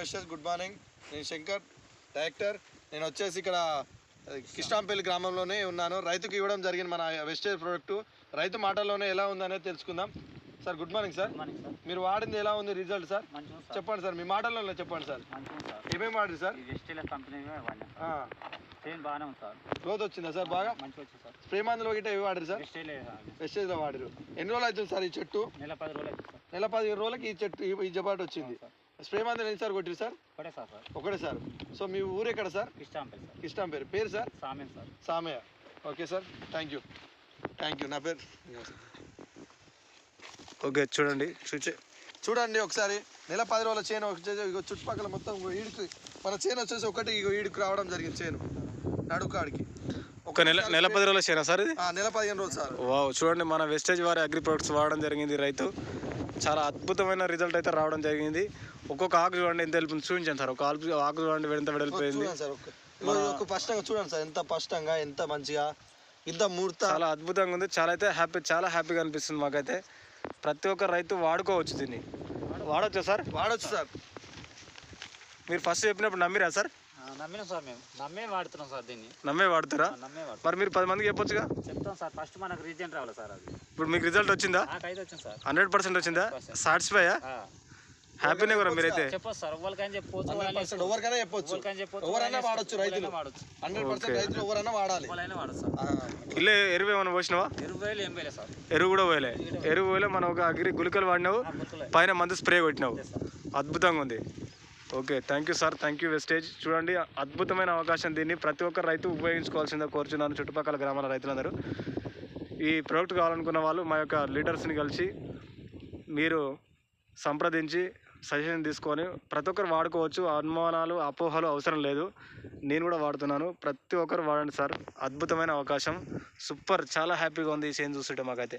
వెస్టర్స్ good morning. నేను Shankar director. నేను వచ్చేసి ఇక్కడ కిష్టాంపల్లి గ్రామంలోనే ఉన్నాను. రైతుకి ఇవ్వడం జరిగింది మన వెస్టేజ్ ప్రోడక్ట్. రైతు మాటల్లోనే ఎలా ఉందనేది తెలుసుకుందాం. Sir good morning sir. మీరు వాడింది ఎలా ఉంది రిజల్ట్ సార్? చెప్పండి సార్ మీ మాటల్లో చెప్పండి సార్. ఏమేమి వాడారు సార్? గ్రోత్ వచ్చిందా సార్ బాగా? స్ప్రే మందులు గిట్ట ఏవి వాడారు సార్? వెస్టేజ్లో వాడారు. ఎన్ని రోజులు అవుతుంది సార్ ఈ చెట్టు? నెల పది రోజులకి ఈ చెట్టు ఈ- జబాట్ వచ్చింది. స్ప్రే మందులు ఎన్ని సార్ కొట్టిరు సార్? ఒకటే సార్ సార్. ఒకటే సార్. సో మీ ఊరు ఎక్కడ సార్? ఇష్టాంపల్లి సార్. ఇష్టం పేరు పేరు sir? సామెన్ sir. Samayya okay sir. Thank you thank you నా పేరు? ఓకే చూడండి. చూచే చూడండి ఒకసారి. నెల పది రోజుల చేను వచ్చేసి చుట్టుపక్కల మొత్తం ఈడుకు మన చేను వచ్చేసి ఒకటి ఇగో ఈడుకు రావడం జరిగింది చేను. నడుకాడికి ఒక నెల నెల పది రోజుల చేనా సార్ ఇది? ఆ, నెల పదిహేను రోజులు సార్. వావ్ చూడండి మన వెస్టేజ్ వారి అగ్రి ప్రొడక్ట్స్ వాడడం జరిగింది రైతు. చాలా అద్భుతమైన రిజల్ట్ అయితే రావడం జరిగింది. ఒక్కొక్క ఆకు చూడండి ఎంత వెళ్తుంది చూపించాను సార్. ఒక ఆకు ఆకు చూడండి ఎంత వెడల్పోయింది చూడండి సార్ స్పష్టంగా చూడండి సార్ ఎంత స్పష్టంగా ఎంత మంచిగా ఇంత మూర్త చాలా అద్భుతంగా ఉంది. చాలా అయితే హ్యాపీ చాలా హ్యాపీగా అనిపిస్తుంది మాకైతే. ప్రతి ఒక్క రైతు వాడుకోవచ్చు దీన్ని. వాడొచ్చా సార్? వాడొచ్చు సార్. మీరు ఫస్ట్ చెప్పినప్పుడు నమ్మిరా సార్? నమ్మినాం సార్ మేము. నమ్మే వాడుతున్నాం సార్ దీన్ని. నమ్మే వాడుతారా? నమ్మే మరి మీరు పది మందికి చెప్పొచ్చుగా? చెప్తాం సార్. ఫస్ట్ మనకు రావాలి సార్ అది. ఇప్పుడు మీకు రిజల్ట్ వచ్చిందా? నాకైతే వచ్చింది సార్. హండ్రెడ్ పర్సెంట్ వచ్చిందా? సాటిస్ఫైయా. హ్యాపీనే కూడా మీరైతే. చెప్పొచ్చు సార్. ఎవరికైనా చెప్పొచ్చు చెప్పొచ్చు. ఎవరైనా వాడొచ్చు రైతులు. ఎవరైనా వాడొచ్చు. హండ్రెడ్ పర్సెంట్ రైతులు ఎవరైనా వాడాలి. ఎవరైనా వాడచ్చు సార్. ఆ, ఇల్లే ఎరువు ఏమైనా పోసినావా? ఎరువు కూడా పోయలే. ఎరువు పోయలే మనం ఒక అగ్రి గుళికలు వాడినావు. పైన మందు స్ప్రే కొట్టినావు. సార్. అద్భుతంగా ఉంది. Okay thank you sir thank you wastage చూడండి అద్భుతమైన అవకాశం దీన్ని. ప్రతి ఒక్క రైతు ఉపయోగించుకోవాల్సిందే కోరుచున్నాను చుట్టుపక్కల గ్రామాల రైతులందరూ. ఈ ప్రోడక్ట్ కావాలనుకున్న వాళ్ళు మా యొక్క లీడర్స్ని కలిసి మీరు సంప్రదించి సజెషన్ తీసుకొని ప్రతి ఒక్కరు వాడుకోవచ్చు. అనుమానాలు అపోహలు అవసరం లేదు. నేను కూడా వాడుతున్నాను. ప్రతి ఒక్కరు వాడండి సార్ అద్భుతమైన అవకాశం. సూపర్ చాలా హ్యాపీగా ఉంది ఈ చేంజ్ చూస్తుంటే మాకైతే.